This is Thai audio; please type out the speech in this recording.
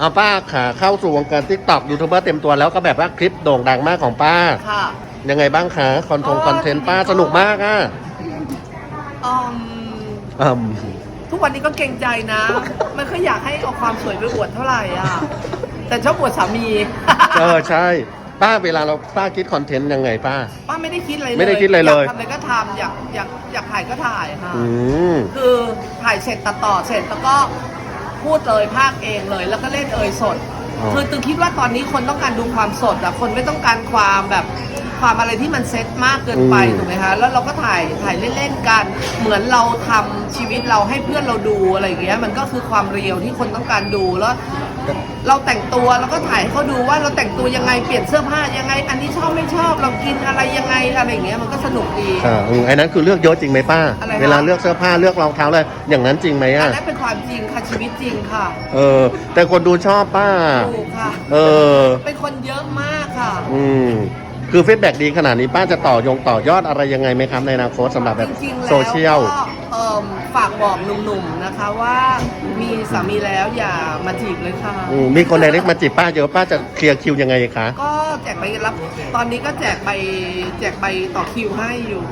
เอาป้าขาเข้าสู่วงการทิกตอกยูทูบเบอร์เต็มตัวแล้วก็แบบว่าคลิปโด่งดังมากของป้า ค่ะยังไงบ้างคะคอนทงก็คอนเทนต์ป้าสนุกมากอะอืมอืมทุกวันนี้ก็เกรงใจนะไม่ค่อยอยากให้เอาความสวยไปอวดเท่าไหร่อะ แต่ชอบอวดสามี เออใช่ ป้าเวลาเราป้าคิดคอนเทนต์ยังไงป้า ป้าไม่ได้คิดอะไรเลยไม่ได้คิดอะไรเลย อยากทำอะไรก็ทำอยากอยากอยากถ่ายก็ถ่ายค่ะ อืม คือถ่ายเสร็จตัดต่อเสร็จแล้วก็ พูดเลยภาคเองเลย แล้วก็เล่นเอ่ยสดอ๋อคือตึงคิดว่าตอนนี้คนต้องการดูความสดอะคนไม่ต้องการความแบบความอะไรที่มันเซ็ตมากเกินไปถูกไหมคะแล้วเราก็ถ่ายถ่ายเล่นๆกัน เหมือนเราทำชีวิตเราให้เพื่อนเราดูอะไรอย่างเงี้ยมันก็คือความเรียวที่คนต้องการดูแล้วเราแต่งตัวแล้วก็ถ่ายให้เขาดูว่าเราแต่งตัวยังไงเปลี่ยนเสื้อผ้ายังไงอันนี้ ชอบไม่ชอบเรากินอะไรยังไงอะไรอย่างเงี้ยมันก็สนุกดี อ่าอืมไอ้นั้นคือเลือกเยอะจริงไหมป้า อะไรคะเวลาเลือกเสื้อผ้าเลือกรองเท้าเลยอย่างนั้นจริงไหมอัอะนนั้นเป็นความจริงค่ะชีวิตจริงค่ะเออ แต่คนดูชอบป้า ถูกค่ะ เออ เป็นคนเยอะมากค่ะ อืม คือฟีดแบ็ดีขนาดนี้ป้าจะต่อยงต่อยอดอะไรยังไงไหมครับในอนาคตสำหรับแบบจริงๆแล้วโซเชียล ก็เอิ่มฝากบอกหนุ่มๆนะคะว่ามีสามีแล้วอย่ามาจีบเลยค่ะ อืมมีคนในเล็กมาจีบป้าเยอะป้าจะเคลียร์คิวยังไงคะ ก็ แจกใบรับ ตอนนี้ก็แจกใบแจกใบต่อคิวให้อยู่